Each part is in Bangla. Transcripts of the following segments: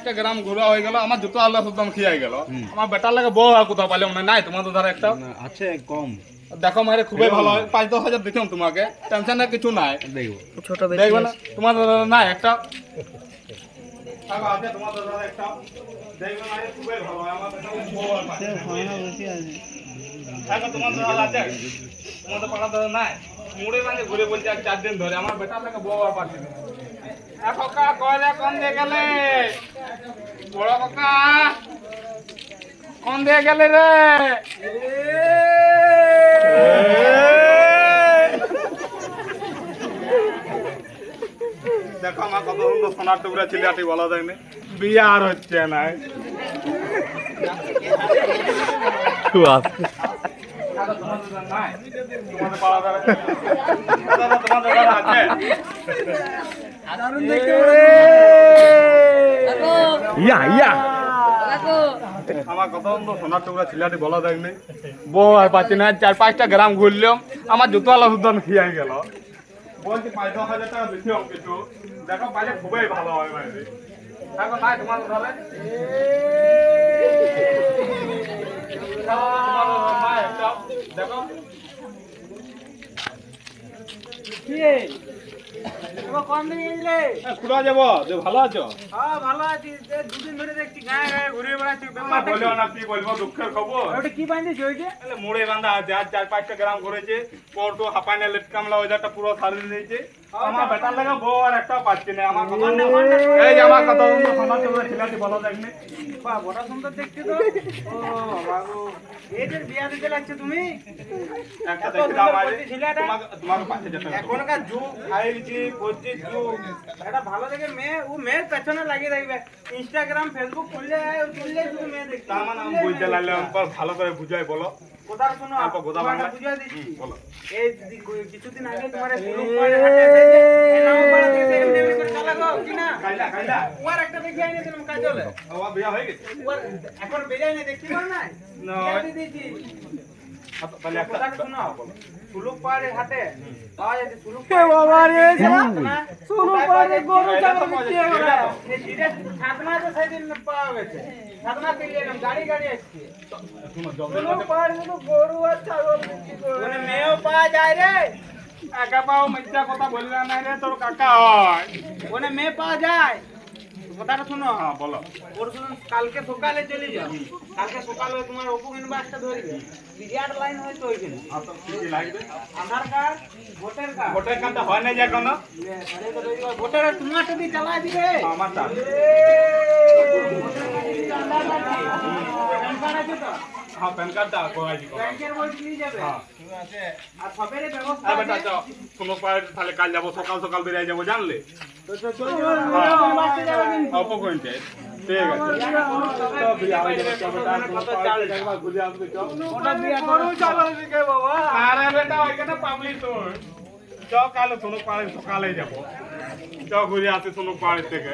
পাঁচটা গ্রাম ঘোরা হয়ে গেল আমার জুতো আল্লাহ সুদ্দাম খেয়ে গেল। আমার বেটার লাগে বউ আর কোথাও পাইলাম না নাই তোমার তো ধর একটা। আছে কম। দেখো মারে খুবই ভালো হয়। পাঁচ দশ হাজার দিতাম তোমাকে টেনশনের কিছু নাই। দেখব ছোট দেখবে না তোমার নাই একটা। তোমার একটা। দেখবে মারে খুবই ভালো আমার বেটা বউ আর পাঁচটা। থাকো, তোমার দাদা আছে। তোমাদের পাড়া দাদা নাই। মুড়ে মানে ঘুরে বলছে আর চার দিন ধরে আমার বেটার লাগে বউ আর কাকা কয়লা কম দিয়ে গেলে? বড় কাকা কোন দিয়ে গেলে রে? দেখো আমার কত সুন্দর সোনার টুকরা ছেলেটি বলা যায় না। বিয়ে আর হচ্ছে না। তোমাদের দাদা আছে? ইয়া ইয়া আমার কত সুন্দর সোনার টুকরা ছেলেটি বলা যায় না বউ আর পাচ্ছি না চার পাঁচটা গ্রাম ঘুরলাম আমার জুতো আলা উদ্যান খেয়ে গেল। বলছি পাঁচ দশ হাজার টাকা বেশি হোক কিছু। দেখো পাইলে খুবই ভালো হয় বাইরে দেখো নাই তোমার ধরে দেখো কম দিয়ে গেছিলে খুড়া যাব। যে ভালো আছো? হ্যাঁ ভালো আছি। দুদিন ধরে দেখছি। গায়ে গায়ে ঘুরে বেড়াচ্ছি না কি বলব দুঃখের খবর। ওটা কি তাহলে মোড়ে বাঁধা আছে আর চার পাঁচটা গ্রাম করেছে পর তো হাঁপাইনে লেট কামলা ওইটা পুরো সারিয়ে দিয়েছে। আমার বেটার লাগা বউ আর একটাও পাচ্ছি না আমার কথা এই আমার কথা বন্ধু সমাজ তোমরা ছেলেটি দেখনি বাহ বড় সুন্দর দেখছি তো। ও বাবু এই যে বিয়া দিতে লাগছে তুমি? একটা। তোমাকে তোমাকে পাঁচ হাজার টাকা এখনকার যুগ। ফোর জি এটা ভালো দেখে মেয়ে ও মেয়ের পেছনে লাগিয়ে দেখবে। ইনস্টাগ্রাম ফেসবুক খুললে খুললে শুধু মেয়ে দেখবে। তার মানে আমি বুঝতে লাগলাম ভালো করে বুঝাই বলো। কথা শোনো বাংলা। বুঝিয়ে দিচ্ছি। বলো। এই কিছুদিন আগে তোমার সুলুক পাড়ে হাটে এসেছে এই নাম পাড়া এমনি এমনি করে চালাগো কি না? কাইলা কাইলা। ওর একটা দেখে আইনে দিলাম কাজলে। আমার বিয়া হয়ে গেছে। ওর এখন বেজায় না দেখতে পার না না। বিয়া মেয়েও পাওয়া যায় রে একা পাও মিথ্যা কথা বলবে না রে তোর কাকা হয় ওখানে মেয়ে পাওয়া যায় কথাটা শোনো। হ্যাঁ বলো। পরশু কালকে সকালে চলে যাও। কালকে সকালে তোমার ওপো কিনবা একটা ধরবে। বিরাট লাইন হয়তো ওইখানে। লাগবে? Aadhaar card voter card. Voter কার্ডটা হয় না যে এখনও? ভোটার তোমার যদি চালা দিবে। আমারটা প্যান কার্ড আছে তো? হ্যাঁ প্যান কার্ডটা কোয়াই দিও ব্যাংকের বই নিয়ে যাবে? হ্যাঁ। আর সবের ব্যবস্থা বেটা কোনো পায়ে তাহলে কাল যাব সকাল সকাল বেরিয়ে যাব জানলে? সকালে যাব ঘুরে আসে সোনু পাড়ের থেকে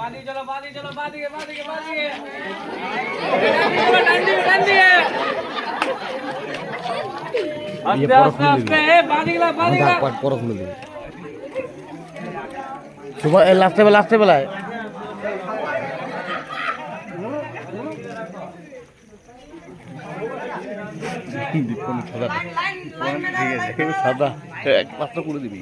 চলো চলো বাদিকে বাদিকে বাদিকে আস্তে আস্তে আস্তে খুলে লাস্টে বেলা লাস্টে বেলায় সাদা। পাঁচটা করে দিবি।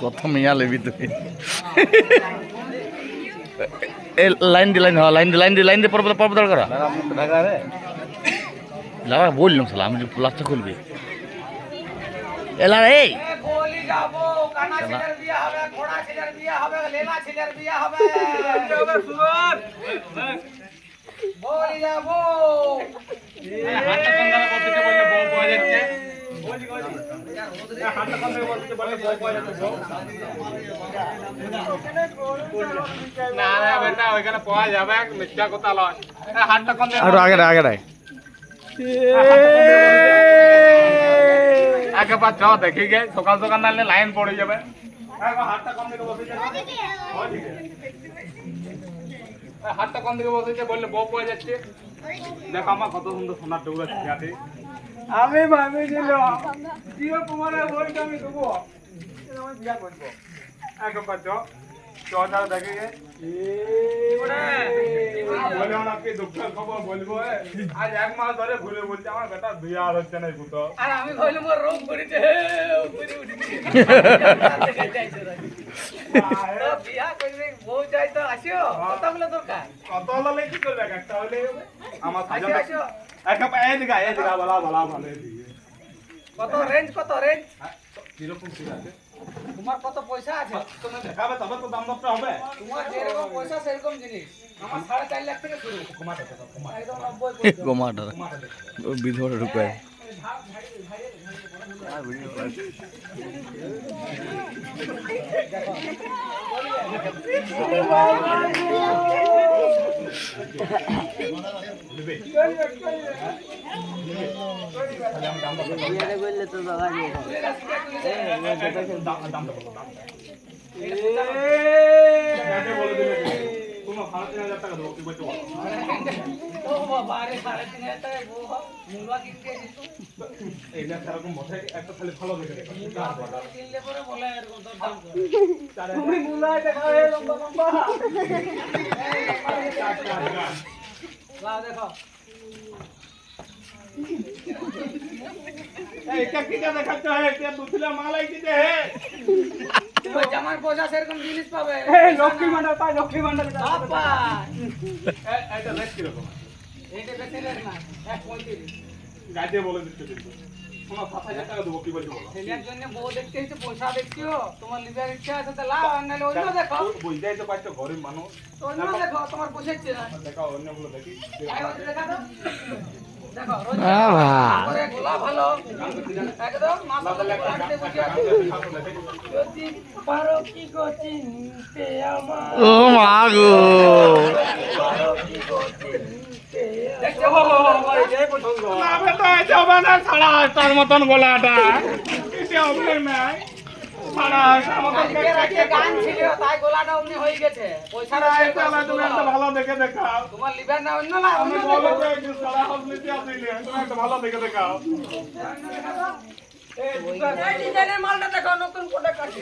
কত মেয়া লেবি তুই। এ, লাইন দি, লাইন হ্যাঁ লাইন দি লাইন দি লাইন দি পর্ব পর্ব দরকার লাগা বললাম সালা, আমি প্লাস্টার খুলবি। এলা এই। বলি যাব বলি হাতটা জায়গায় বসেছে বললে বউ পাওয়া যাচ্ছে পাওয়া পাওয়া আগে পাঁচ ছ দেখি গে সকাল সকাল নাহলে লাইন পড়ে যাবে হাতটা কম দিকে আছে। বসেছে। বললে বউ পড়ে যাচ্ছে। দেখো আমার কত সুন্দর সোনার টুকরা ছিয়াতে আমি ভাবিছিলাম জিও কুমারের বইটা আমি দেবো কিন্তু আমি বিয়া করব একে পাঁচ দেখে দুঃখের খবর বলব আজ এক মাস ধরে ঘুরে বলছে আমার বেটা আর হচ্ছে না পুতো আর আমি কইলাম ওর রোগ করিতে উপরে উঠিনি বিয়া করবে বউ চাই তো আসিও কথা বলে দরকার কত হলে কি করবে একটা হলে আমার আসিও আসিও একে পা এই দিকে এই দিকে বলা বলা ভালো কত রেঞ্জ কত রেঞ্জ কীরকম ঠিক আছে তোমার কত পয়সা আছে? তুমি দেখাবে তবে তো দাম দরটা হবে। তোমার যেরকম পয়সা সেরকম জিনিস। আমার সাড়ে চার লাখ থেকে শুরু। একদম নব্বই গোমাটা বিধবা ঢুকায় একে বলে দিলে সাড়ে তিন হাজার টাকা দেবো কি বলছো বলো? ও বাবা রে সাড়ে তিন হাজার বউ কিনতে সেরকম বসে একটা খালি ভালো দেখে কিনলে পরে বলে এরকম দরদাম করে। তুমি মুলায় দেখাবে লম্বা লম্বা। লাও দেখো। এটা কি যা দেখাচ্ছ হে এটা দুসরা মাল আই দিতে হে তোমার জামার পয়সা সেরকম জিনিস পাবে। এই লক্ষ্মী ভান্ডার পাই লক্ষ্মী ভান্ডার বাবা। এটা দেখ কি রকম এইটা বেশি রেট না এক পঁয়ত্রিশ। গাইতে বলে দিচ্ছে কিন্তু। তোমার সাত হাজার টাকা দেবো কি বলছো বলো? ছেলের জন্য বউ দেখতে এসে পয়সা দেখছিও তোমার লিভার ইচ্ছা আছে তো লাও আর নাহলে অন্য দেখো। বুঝতেই তো পারছ গরিব মানুষ। অন্য দেখো তোমার পোষাচ্ছে না দেখা অন্যগুলো দেখি। দেখা দাও। ও মা গো। আটটার মতন গলাটা। এটা ভালো দেখে দেখাও। তোমার লিভার না অন্য না আমি বলো দেখো। একটু সাড়ে হাত নিতে আসিনি তুমি একটা ভালো দেখে দেখাও। এই ডিজাইনের মালটা দেখো নতুন কোটে কাটি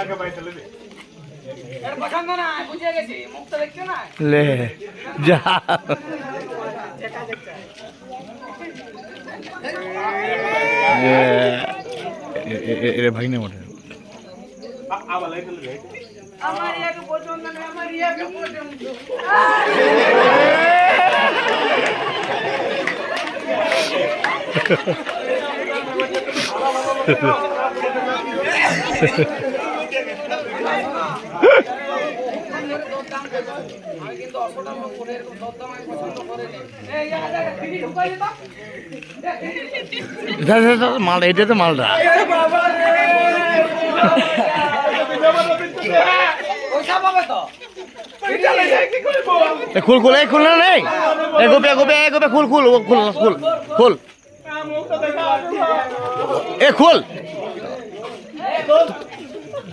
আগে ভাই চলে লে যা। এ ভাই না মোটে আমার ইয়াকে পছন্দ না আমার ইয়াকে পছন্দ করে এরকম দরদাম আমি পছন্দ করে নেই এই যা যা ফিরি ঢুকাই দিতাম মালটা, এটা তো মালটা। খুল খুল এই খুল না, নেই। গোপে গোপে গোপে, খুল খুল খুল খুল খুল। এ, খুল।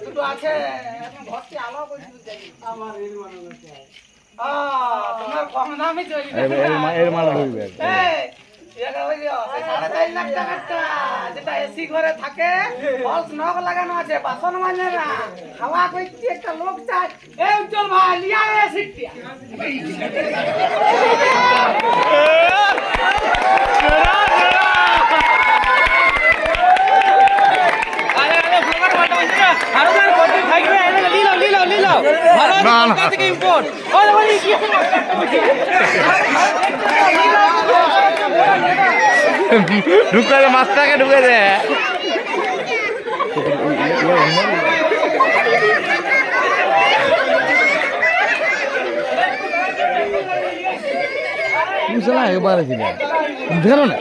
দুটো আছে। এখন আলো করছিল আমার এর মানে তোমার কম দামে চলি এর মাল ঢুকবে এই, এটা ওই যে, ওই সাড়ে চার লাখ টাকারটা, যেটা এসি ঘরে থাকে ফলস নখ লাগানো আছে বাসন মানে না। হাওয়া করতে একটা লোক চাই এই উজ্জ্বল ভাই লিয়া এসিটা না না ইম্পোর্ট ঢুকে দে। মাছটাকে ঢুকে দে না?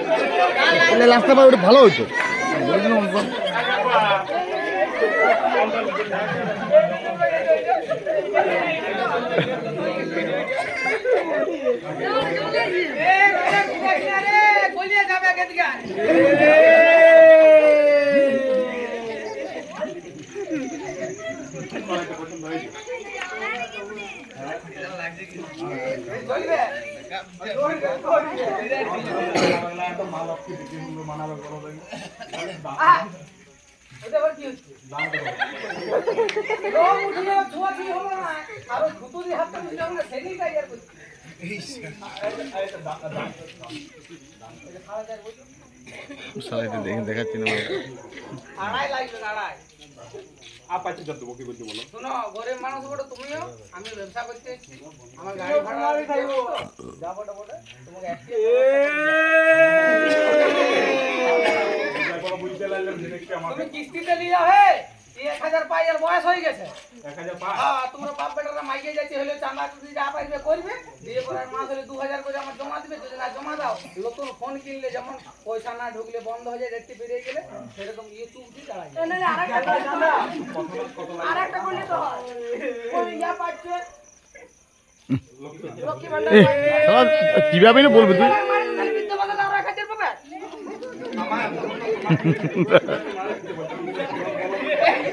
না ভালো হতো গলিয়ে যাবে এদিকে চলবে আহ, এটা আবার কি হচ্ছে? রং উঠিয়ে ছোঁয়াছুঁয়ি হলো না, আরও থুতু দিয়ে হাতটা মুছে আমরা sanitizer করছি। দেখে দেখাচ্ছি না আড়াই লাগবে না, আড়াই। আর পাচ্ছি যত বকি বলছি বলো শোনো, গরিব মানুষ বটে তুমিও, আমি ব্যবসা করতে আমার গাড়ি ভাড়া দিতে হবে তো। যা বটে বটে, তোমাকে একটি বুঝতে লাগলাম জিনিসটা আমার তুমি কিস্তিতে নিয়ে যাবে এক হাজার পাইয়ার বয়স হয়ে গেছে। হ্যাঁ তোমরা বাপ বেটারা মাইকে যাচ্ছে হলে চাঁদা যদি যা পাইবে করবে। দিয়ে পরে মাস হলে দু হাজার করে আমার জমা দিবে যদি না জমা দাও। নতুন ফোন কিনলে যেমন পয়সা না ঢুকলে বন্ধ হয়ে যায় রেটটি বেরিয়ে গেলে সেরকম ইউটিউব দিয়ে দাঁড়ায়? আর একটা করলে তো হয়। ইয়া পাচ্ছে। কীভাবে না বলবি তুই? মানে